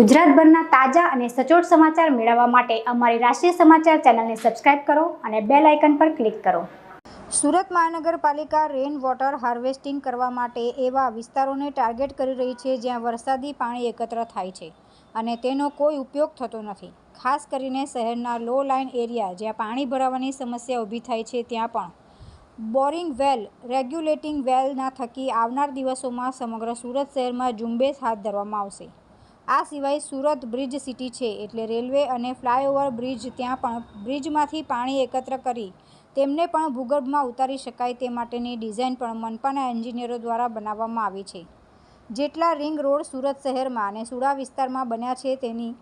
ગુજરાતભરના તાજા અને સચોટ સમાચાર મેળવવા માટે અમારી રાષ્ટ્રીય સમાચાર ચેનલને સબસ્ક્રાઇબ કરો અને બેલ આઇકન પર ક્લિક કરો. સુરત મહાનગરપાલિકા રેન વોટર હાર્વેસ્ટિંગ કરવા માટે એવા વિસ્તારોને ટાર્ગેટ કરી રહી છે જ્યાં વરસાદી પાણી એકત્ર થાય છે અને તેનો કોઈ ઉપયોગ થતો નથી. ખાસ કરીને શહેરના લો લાઇન એરિયા જ્યાં પાણી ભરાવાની સમસ્યા ઊભી થાય છે ત્યાં પણ. બોરિંગ વેલ રેગ્યુલેટિંગ વેલના થકી આવનાર દિવસોમાં સમગ્ર સુરત શહેરમાં ઝુંબેશ હાથ ધરવામાં આવશે. આ સિવાય સુરત બ્રિજ સિટી છે એટલે રેલવે અને ફ્લાયઓવર બ્રિજ ત્યાં પણ બ્રિજમાંથી પાણી એકત્ર કરી તેમને પણ ભૂગર્ભમાં ઉતારી શકાય તે માટેની ડિઝાઇન પણ મનપાના એન્જિનિયરો દ્વારા બનાવવામાં આવી છે. જેટલા રિંગ રોડ સુરત શહેરમાં અને સુડા વિસ્તારમાં બન્યા છે તેની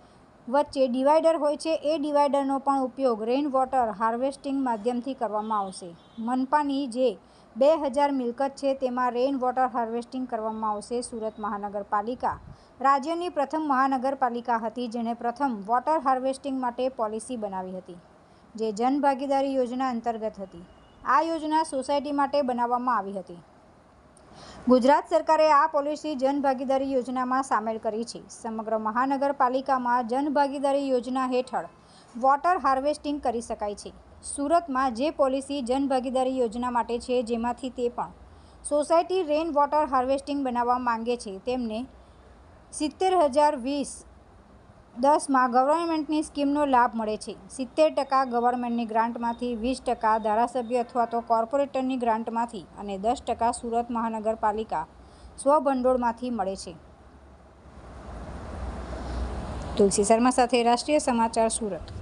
વચ્ચે ડિવાઈડર હોય છે, એ ડિવાઈડરનો પણ ઉપયોગ રેઇન વોટર હાર્વેસ્ટિંગ માધ્યમથી કરવામાં આવશે. મનપાની જે બે હજાર મિલકત છે, તેમાં રેઇન વોટર હાર્વેસ્ટિંગ કરવામાં આવશે સુરત મહાનગરપાલિકા. રાજ્યની પ્રથમ મહાનગરપાલિકા હતી, જેણે પ્રથમ વોટર હાર્વેસ્ટિંગ માટે પોલિસી બનાવી હતી, જે જનભાગીદારી યોજના અંતર્ગત હતી. આ યોજના સોસાયટી માટે બનાવવામાં આવી હતી. ગુજરાત સરકારે આ પોલિસી જનભાગીદારી યોજનામાં સામેલ કરી છે. સમગ્ર મહાનગરપાલિકામાં જનભાગીદારી યોજના હેઠળ વોટર હાર્વેસ્ટિંગ કરી શકાય છે. સુરતમાં જે પોલિસી જનભાગીદારી યોજના માટે છે જેમાંથી તે પણ સોસાયટી રેન વોટર હાર્વેસ્ટિંગ બનાવવા માંગે છે તેમને સિત્તેર હજાર વીસ દસમાં ગવર્મેન્ટની સ્કીમનો લાભ મળે છે. સિત્તેર ટકા ગવર્મેન્ટની ગ્રાન્ટમાંથી, વીસ ટકા ધારાસભ્ય અથવા તો કોર્પોરેટરની ગ્રાન્ટમાંથી અને દસ ટકા સુરત મહાનગરપાલિકા સ્વભંડોળમાંથી મળે છે. તુલસી શર્મા સાથે રાષ્ટ્રીય સમાચાર સુરત.